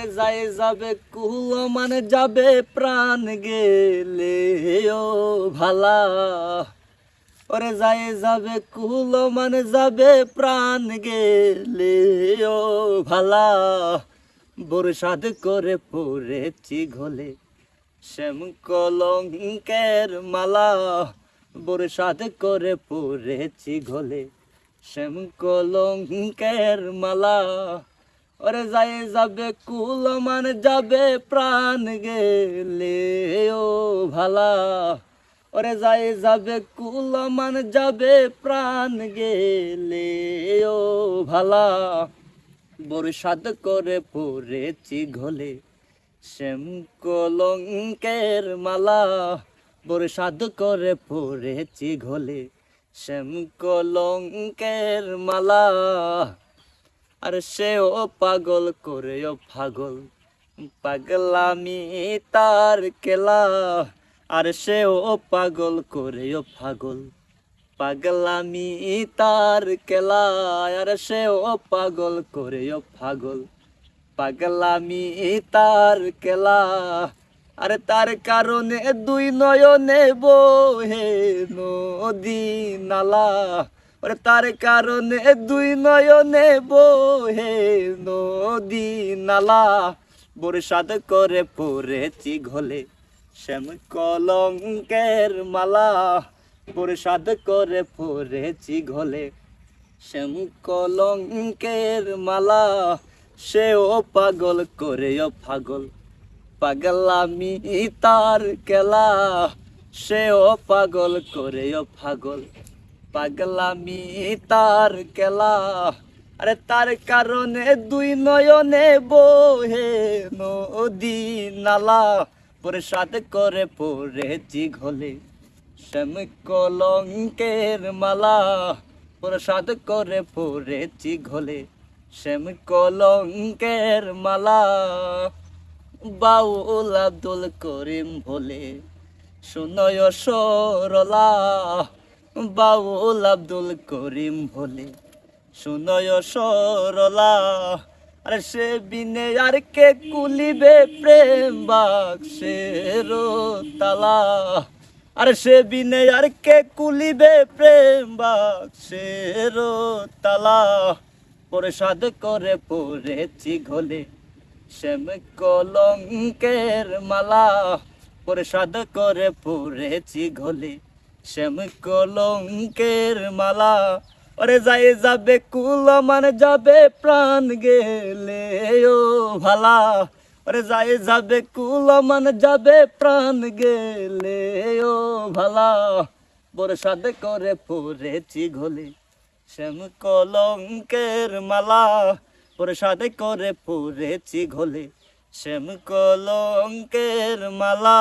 ওরে যায় যাবে কুল মানে যাবে প্রাণ গেলে, ও ভালা। ওরে যায় যাবে কুল মানে যাবে প্রাণ গেলে, ও ভালা। বরসাদ করে পড়েছি ঘোলে, শ্যাম কলঙ্কের মালা। বরসাদ করে পড়েছি ঘোলে, শ্যাম কলঙ্কের মালা। ওরে যাই যাবে কুল মানে যাবে প্রাণ গেলে, ও ভালা। ওরে যাই যাবে কুল মানে যাবে প্রাণ গেলে, ও ভালা। বরসাদ করে পড়েছি ঘলে, শ্যাম কলঙ্কের মালা। বরসাদ করে পড়েছি ঘলে, শ্যাম কলঙ্কের মালা। আর সেও পাগল করে ও পাগল। পাগলামি তার কেলা, আর সেও পাগল করে ও পাগল। পাগলামি তার কেলা, আর সেও পাগল করে ও পাগল। পাগলামি তার কেলা, আরে তার কারণে দুই নয়নে বহে নদী নালা। ওরে তার কারণে দুই নয়নে বহে নদী নালা। বরসাদ করে পড়েছি ঘলে শ্যাম কলঙ্কের মালা। বরসাদ করে পড়েছি ঘলে শ্যাম কলঙ্কের মালা। সেও পাগল করে ও পাগল, পাগলামি তার কেলা সেও পাগল করে ও পাগল। পাগলামি তার কেলা। আরে তার কারণে দুই নয়নে বহে নদী নালা। প্রসাদ করে পড়েছি ঘলে শ্যাম কলঙ্কের মালা। প্রসাদ করে পড়েছি ঘলে শ্যাম কলঙ্কের মালা। বাউল আব্দুল করিম বলে শুনয় সরলা। বাউল আব্দুল করিম বলে, শুনয় সরলা, আরে সে বিনে আর কে কুলিবে প্রেম বাক্সের তালা? আরে সে বিনে আর কে কুলিবে প্রেম বাক্সের তালা? প্রসাদ করে পড়েছি ঘলে, শ্যাম কলঙ্কের মালা। প্রসাদ করে পড়েছি ঘলে শ্যাম কলঙ্কের মালা। ওরে যাই যাবে কুল মানে যাবে প্রাণ গেলে ও ভালা। ওরে যাই যাবে কুল মানে যাবে প্রাণ গেলে ও ভালা। প্রসাদ করে পড়েছি ঘলে শ্যাম কলঙ্কের মালা। প্রসাদ করে পড়েছি ঘলে শ্যাম কলঙ্কের মালা।